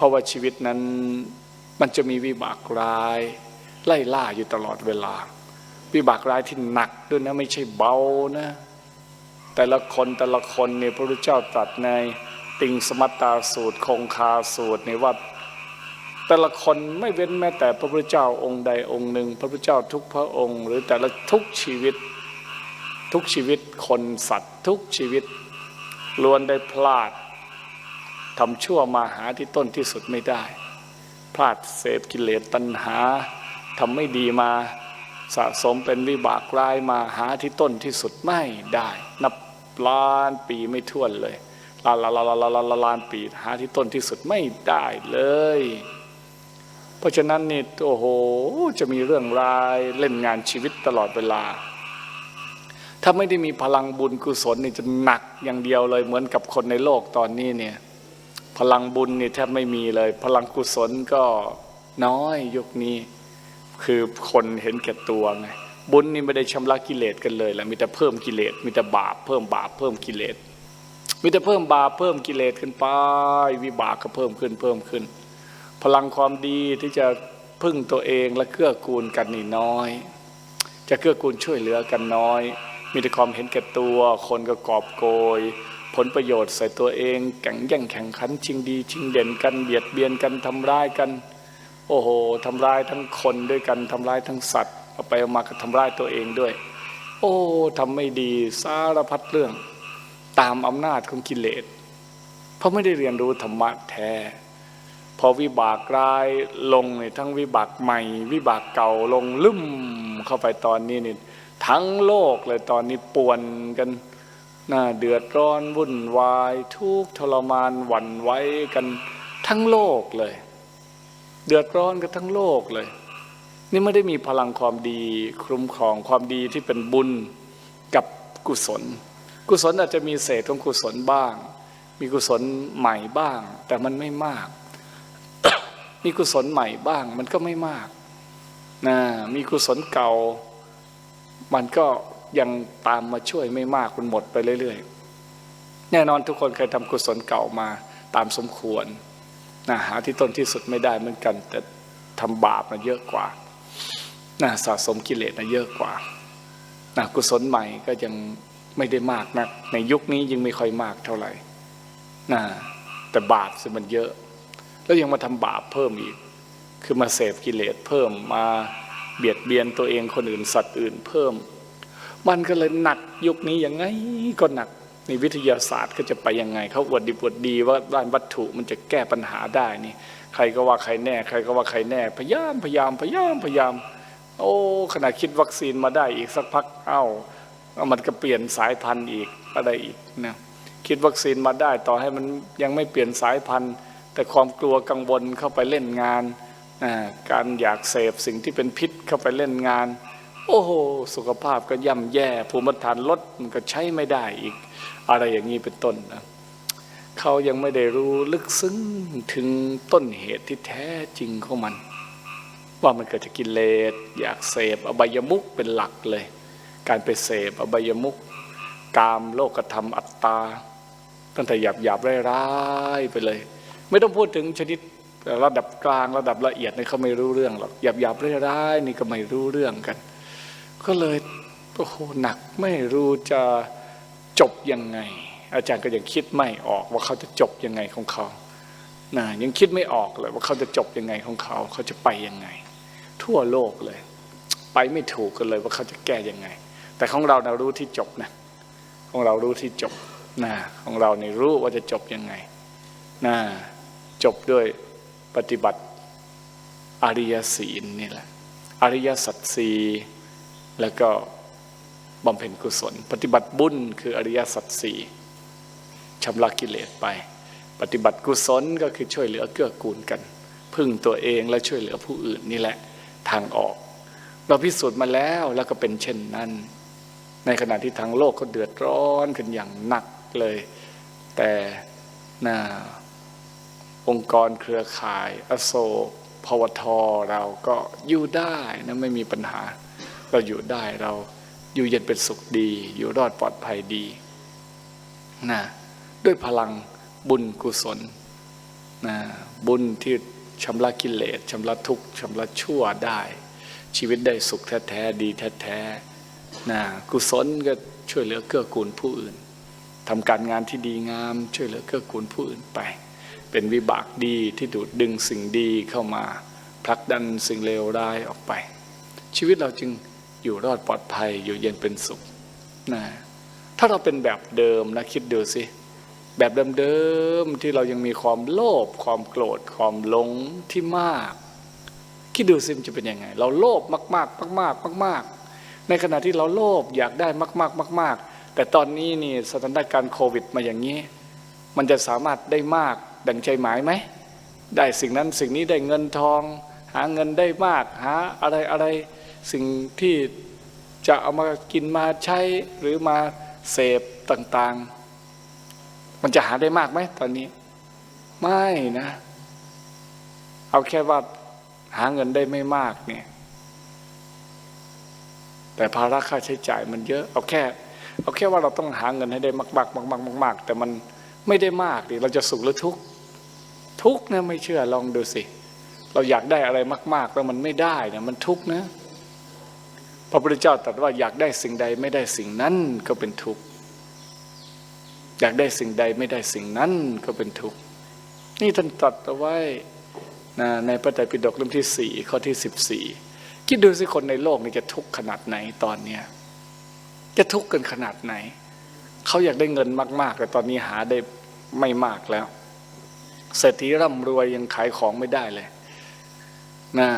เพราะว่าชีวิตนั้นมันจะมีวิบากร้าย ไล่ล่าอยู่ตลอดเวลา วิบากร้ายที่หนักด้วยนะไม่ใช่เบานะ แต่ละคนแต่ละคนเนี่ยพระพุทธเจ้าตรัสในติงสมัตตาสูตรคงคาสูตรในว่าแต่ละคนไม่เว้นแม้แต่พระพุทธเจ้าองค์ใดองค์หนึ่ง พระพุทธเจ้าทุกพระองค์ หรือแต่ละทุกชีวิตทุกชีวิตคนสัตว์ทุกชีวิตล้วนได้พลาด ทำชั่วมาหาที่ต้นที่สุดไม่ได้ พลาดเสพกิเลสตัณหาทำไม่ดีมาสะสมเป็นวิบากร้ายมาหาที่ต้นที่สุดไม่ได้ นับล้านปีไม่ท้วนเลยล้านลานลานลานลานลานปีหาที่ต้นที่สุดไม่ได้เลย เพราะฉะนั้นนี่โอ้โหจะมีเรื่องรายเล่นงานชีวิตตลอดเวลา ถ้าไม่ได้มีพลังบุญกุศลนี่จะหนักอย่างเดียวเลยเหมือนกับคนในโลกตอนนี้เนี่ย พลังบุญนี่แทบไม่มีเลย พลังกุศลก็น้อยยุคนี้ คือคนเห็นแก่ตัวไงบุญนี่ไม่ได้ชำระกิเลสกันเลยแหละมีแต่เพิ่มกิเลสมีแต่บาปเพิ่มบาปเพิ่มกิเลสมีแต่เพิ่มบาปเพิ่มกิเลสขึ้นไปวิบากก็เพิ่มขึ้นเพิ่มขึ้น พลังความดีที่จะพึ่งตัวเองและเกื้อกูลกันนี่น้อย จะเกื้อกูลช่วยเหลือกันน้อย มีแต่ความเห็นแก่ตัว คนก็กอบโกย ผลประโยชน์ใส่ตัวเองแข่งแย่งแข่งขันชิงดี ชิงเด่นกันเบียดเบียนกันทำร้ายกัน โอ้โหทำร้ายทั้งคนด้วยกันทำร้ายทั้งสัตว์เอาไปเอามาก็ทำร้ายตัวเองด้วย โอ้ทำไม่ดีสารพัดเรื่อง ตามอำนาจของกิเลสเพราะไม่ได้เรียนรู้ธรรมะแท้พอวิบากร้ายลงเนี่ยทั้งวิบากใหม่ วิบากเก่าลงลึ่มเข้าไปตอนนี้นี่ทั้งโลกเลยตอนนี้ป่วนกัน น่าเดือดร้อนวุ่นวาย ทุกทรมานหวั่นไหวกันทั้งโลกเลย เดือดร้อนกันทั้งโลกเลย นี่ไม่ได้มีพลังความดีคุ้มครองความดีที่เป็นบุญกับกุศล กุศลอาจจะมีเศษของกุศลบ้าง มีกุศลใหม่บ้าง แต่มันไม่มาก มีกุศลใหม่บ้าง มันก็ไม่มากนะมีกุศลเก่า มันก็ ยังตามมาช่วยไม่มากมันหมดไปเรื่อยๆ แน่นอนทุกคนเคยทำกุศลเก่ามาตามสมควรนะหาที่ต้นที่สุดไม่ได้เหมือนกัน แต่ทำบาปนะเยอะกว่านะสะสมกิเลสนะเยอะกว่านะกุศลใหม่ก็ยังไม่ได้มากนัก ในยุคนี้ยังไม่ค่อยมากเท่าไหร่นะแต่บาปสิมันเยอะ แล้วยังมาทำบาปเพิ่มอีก คือมาเสพกิเลสเพิ่มมาเบียดเบียนตัวเองคนอื่นสัตว์อื่นเพิ่ม มันก็เลยหนักยุคนี้ยังไงก็หนักในวิทยาศาสตร์ก็จะไปยังไงเขาอวดดีอวดดีว่าด้านวัตถุมันจะแก้ปัญหาได้นี่ ใครก็ว่าใครแน่ ใครก็ว่าใครแน่ พยายามพยายามพยายามพยายาม โอ้ขนาดคิดวัคซีนมาได้อีกสักพักเอ้ามันก็เปลี่ยนสายพันธุ์อีกอะไรอีกนะคิดวัคซีนมาได้ต่อให้มันยังไม่เปลี่ยนสายพันธุ์ แต่ความกลัวกังวลเข้าไปเล่นงาน การอยากเสพสิ่งที่เป็นพิษเข้าไปเล่นงาน โอ้โห สุขภาพก็ย่ำแย่ ภูมิฐานลดมันก็ใช้ไม่ได้อีก อะไรอย่างนี้เป็นต้นนะเขายังไม่ได้รู้ลึกซึ้งถึงต้นเหตุที่แท้จริงของมัน ว่ามันเกิดจากกิเลสอยากเสพอบายมุกเป็นหลักเลย การไปเสพอบายมุกกามโลกธรรมอัตตา ตั้งแต่หยาบหยาบร้ายไปเลย ไม่ต้องพูดถึงชนิดระดับกลางระดับละเอียดนี่เขาไม่รู้เรื่องหรอกหยาบหยาบร้ายๆนี่ก็ไม่รู้เรื่องกัน ก็เลยโอ้โหหนักไม่รู้จะจบยังไง อาจารย์ก็ยังคิดไม่ออกว่าเขาจะจบยังไงของเขานะยังคิดไม่ออกเลยว่าเขาจะจบยังไงของเขา เขาจะไปยังไง ทั่วโลกเลย ไปไม่ถูกกันเลยว่าเขาจะแก้ยังไง แต่ของเราเรารู้ที่จบนะของเรารู้ที่จบนะของเราเนี่รู้ว่าจะจบยังไงนะจบด้วยปฏิบัติอริยศีลนี่แหละ อริยสัจสี แล้วก็บำเพ็ญกุศล ปฏิบัติบุญคืออริยสัจสี่ชำระกิเลสไป ปฏิบัติกุศลก็คือช่วยเหลือเกื้อกูลกัน พึ่งตัวเองและช่วยเหลือผู้อื่นนี่แหละทางออก เราพิสูจน์มาแล้วแล้วก็เป็นเช่นนั้น ในขณะที่ทางโลกก็เดือดร้อนกันอย่างหนักเลย แต่นาองค์กรเครือข่าย อโศกพวทเราก็อยู่ได้นะไม่มีปัญหา เราอยู่ได้เราอยู่เย็นเป็นสุขดี อยู่รอดปลอดภัยดีนะด้วยพลังบุญกุศลนะบุญที่ชำระกิเลสชำระทุกข์ชำระชั่วได้ ชีวิตได้สุขแท้ๆดีแท้ๆนะกุศลก็ช่วยเหลือเกื้อกูลผู้อื่นทำการงานที่ดีงาม ช่วยเหลือเกื้อกูลผู้อื่นไป เป็นวิบากดีที่ดูดดึงสิ่งดีเข้ามาผลักดันสิ่งเลวร้ายออกไป ชีวิตเราจึง อยู่รอดปลอดภัยอยู่เย็นเป็นสุขนะถ้าเราเป็นแบบเดิมนะคิดดูสิ แบบเดิมๆที่เรายังมีความโลภความโกรธความหลงที่มาก คิดดูสิมันจะเป็นยังไง เราโลภมากๆ มากๆมาก ๆ ในขณะที่เราโลภอยากได้มากๆ มาก ๆ แต่ตอนนี้นี่สถานการณ์โควิดมาอย่างนี้ มันจะสามารถได้มากดังใจหมายไหมได้สิ่งนั้นสิ่งนี้ได้เงินทอง หาเงินได้มากหาอะไรอะไร สิ่งที่จะเอามากินมาใช้หรือมาเสพต่างๆ มันจะหาได้มากไหมตอนนี้ ไม่นะ เอาแค่ว่าหาเงินได้ไม่มากเนี่ย แต่ภาระค่าใช้จ่ายมันเยอะ เอาแค่ เอาแค่ว่าเราต้องหาเงินให้ได้มากๆมากๆมากๆแต่มันไม่ได้มากดิเราจะสุขหรือทุกข์ทุกข์นะไม่เชื่อลองดูสิ เราอยากได้อะไรมาก ๆ แล้วมันไม่ได้เนี่ยมันทุกข์นะ พระพุทธเจ้าตรัสว่าอยากได้สิ่งใดไม่ได้สิ่งนั้นก็เป็นทุกข์อยากได้สิ่งใดไม่ได้สิ่งนั้นก็เป็นทุกข์นี่ท่านตรัสเอาไว้นะในพระไตรปิฎกเล่มที่สี่ข้อที่สิบสี่คิดดูสิคนในโลกนี่จะทุกข์ขนาดไหนตอนเนี้ยจะทุกข์กันขนาดไหน เขาอยากได้เงินมาก ๆ แต่ตอนนี้หาได้ไม่มากแล้วเศรษฐีร่ำรวยยังขายของไม่ได้เลยนะ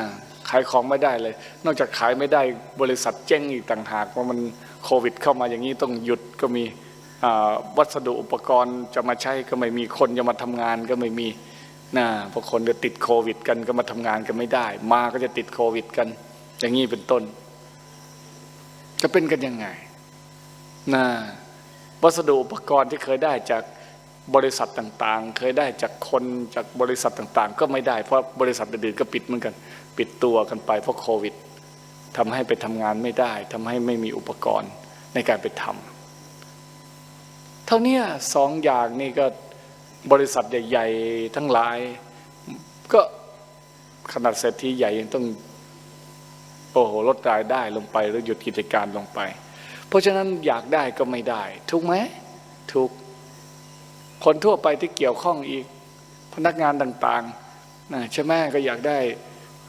ขายของไม่ได้เลย นอกจากขายไม่ได้บริษัทเจ๊งอีกต่างหากว่ามันโควิด เข้ามาอย่างนี้ต้องหยุดก็มีวัสดุอุปกรณ์จะมาใช้ก็ไม่มีคนจะมาทำงานก็ไม่มีนะพราะคนจะติดโควิด กันก็มาทำงานกันไม่ได้ มาก็จะติดโควิด กัน อย่างนี้เป็นต้น จะเป็นกันยังไงนะวัสดุอุปกรณ์ที่เคยได้จาก บริษัทต่างๆ เคยได้จากคนจากบริษัทต่างๆ ก็ไม่ได้เพราะบริษัทอื่นๆก็ปิดเหมือนกัน ปิดตัวกันไปเพราะโควิดทำให้ไปทำงานไม่ได้ทำให้ไม่มีอุปกรณ์ในการไปทำเท่านี้สองอย่างนี่ก็บริษัทใหญ่ๆทั้งหลาย ก็ขนาดเศรษฐีใหญ่ยังต้องโอ้โหลดรายได้ลงไปหรือหยุดกิจการลงไป เพราะฉะนั้นอยากได้ก็ไม่ได้ ถูกไหมถูก คนทั่วไปที่เกี่ยวข้องอีก พนักงานต่างๆนะใช่ไหมก็อยากได้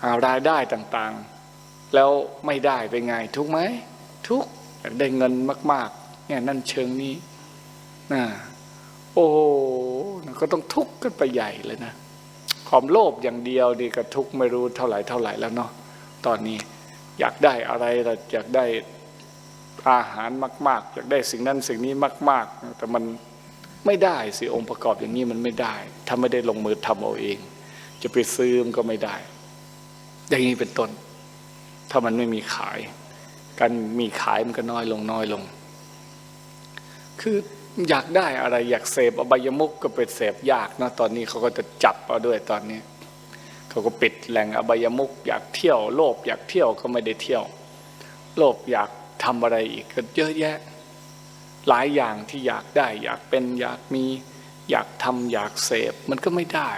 อารายได้ต่างๆ แล้วไม่ได้เป็นไงทุกไหมทุกอยากได้เงินมาก ๆ เนี่ยนั่นเชิงนี้นะโอ้โหก็ต้องทุกข์กันไปใหญ่เลยนะความโลภอย่างเดียวนี่ก็ทุกข์ไม่รู้เท่าไหร่เท่าไหร่แล้วเนาะตอนนี้อยากได้อะไรล่ะอยากได้อาหารมาก ๆ อยากได้สิ่งนั้นสิ่งนี้มาก ๆ แต่มัน ไม่ได้สิองค์ประกอบอย่างนี้มันไม่ได้ถ้าไม่ได้ลงมือทำเอาเอง จะไปซื้อมันก็ไม่ได้ อย่างนี้เป็นต้น ถ้ามันไม่มีขาย การมีขายมันก็น้อยลงน้อยลง คืออยากได้อะไรอยากเสพอบายมุกก็ไปเสพยากนะตอนนี้เขาก็จะจับเอาด้วยตอนนี้เขาก็ปิดแหล่งอบายมุกอยากเที่ยวโลภอยากเที่ยวก็ไม่ได้เที่ยว โลภอยากทำอะไรอีกก็เยอะแยะ หลายอย่างที่อยากได้อยากเป็นอยากมีอยากทำอยากเสพมันก็ไม่ได้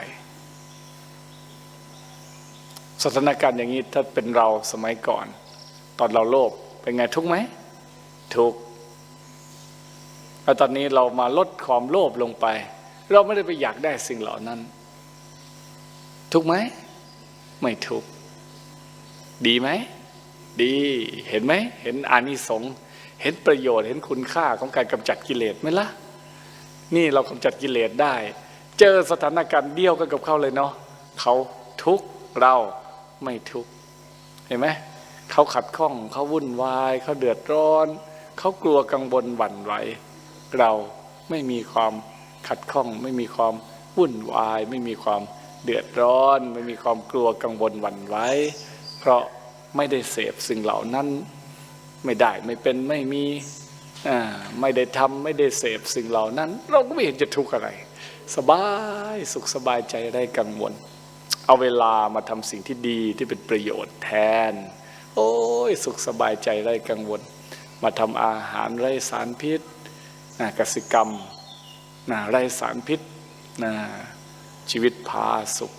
สถานการณ์อย่างนี้ถ้าเป็นเราสมัยก่อน ตอนเราโลภเป็นไงทุกไหมทุกแล้วตอนนี้เรามาลดความโลภลงไป เราไม่ได้ไปอยากได้สิ่งเหล่านั้น ทุกไหมไม่ทุก ดีไหม ดีเห็นไหม เห็นอานิสงส์ เห็นประโยชน์เห็นคุณค่าของการกำจัดกิเลสไหมล่ะนี่เรากำจัดกิเลสได้ เจอสถานการณ์เดียวกันกับเขาเลยเนาะเขาทุกข์เราไม่ทุกข์เห็นไหมเขาขัดข้องเขาวุ่นวายเขาเดือดร้อน เขากลัวกังวลหวั่นไหวเราไม่มีความขัดข้อง ไม่มีความวุ่นวาย ไม่มีความเดือดร้อน ไม่มีความกลัวกังวลหวั่นไหวเพราะไม่ได้เสพสิ่งเหล่านั้น ไม่ได้ไม่เป็นไม่มีไม่ได้ทำไม่ได้เสพสิ่งเหล่านั้น เราก็ไม่เห็นจะทุกข์อะไร สบายสุขสบายใจไร้กังวล เอาเวลามาทำสิ่งที่ดีที่เป็นประโยชน์แทน โอ้ยสุขสบายใจไร้กังวล มาทำอาหารไร้สารพิษนะกสิกรรมนะไร้สารพิษนะชีวิตพาสุข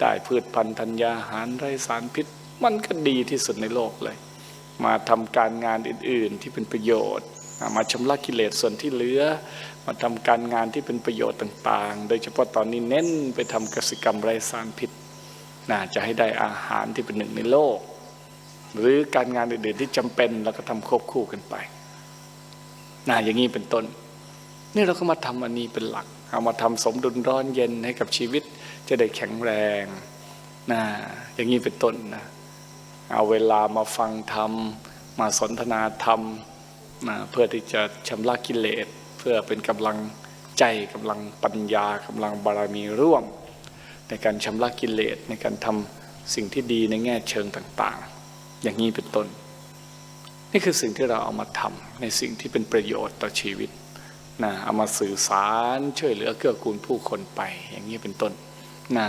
ได้พืชพันธุ์ธัญญาหารไร้สารพิษ มันก็ดีที่สุดในโลกเลย มาทำการงานอื่น ๆ ที่เป็นประโยชน์ มาชำระกิเลสส่วนที่เหลือ มาทำการงานที่เป็นประโยชน์ต่างๆ โดยเฉพาะตอนนี้เน้นไปทำกสิกรรมไร้สารพิษน่าจะให้ได้อาหารที่เป็นหนึ่งในโลก หรือการงานอื่นๆที่จำเป็นเราก็ทำควบคู่กันไปน่าอย่างนี้เป็นต้น นี่เราก็มาทำอันนี้เป็นหลัก เอามาทำสมดุลร้อนเย็นให้กับชีวิตจะได้แข็งแรงนะอย่างนี้เป็นต้นนะ เอาเวลามาฟังธรรม มาสนทนาธรรมนะเพื่อที่จะชำระกิเลส เพื่อเป็นกำลังใจกำลังปัญญากำลังบารมีร่วม ในการชำระกิเลสในการทำสิ่งที่ดีในแง่เชิงต่างๆ อย่างนี้เป็นต้น นี่คือสิ่งที่เราเอามาทำในสิ่งที่เป็นประโยชน์ต่อชีวิตนะเอามาสื่อสารช่วยเหลือเกื้อกูลผู้คนไปอย่างนี้เป็นต้นนะ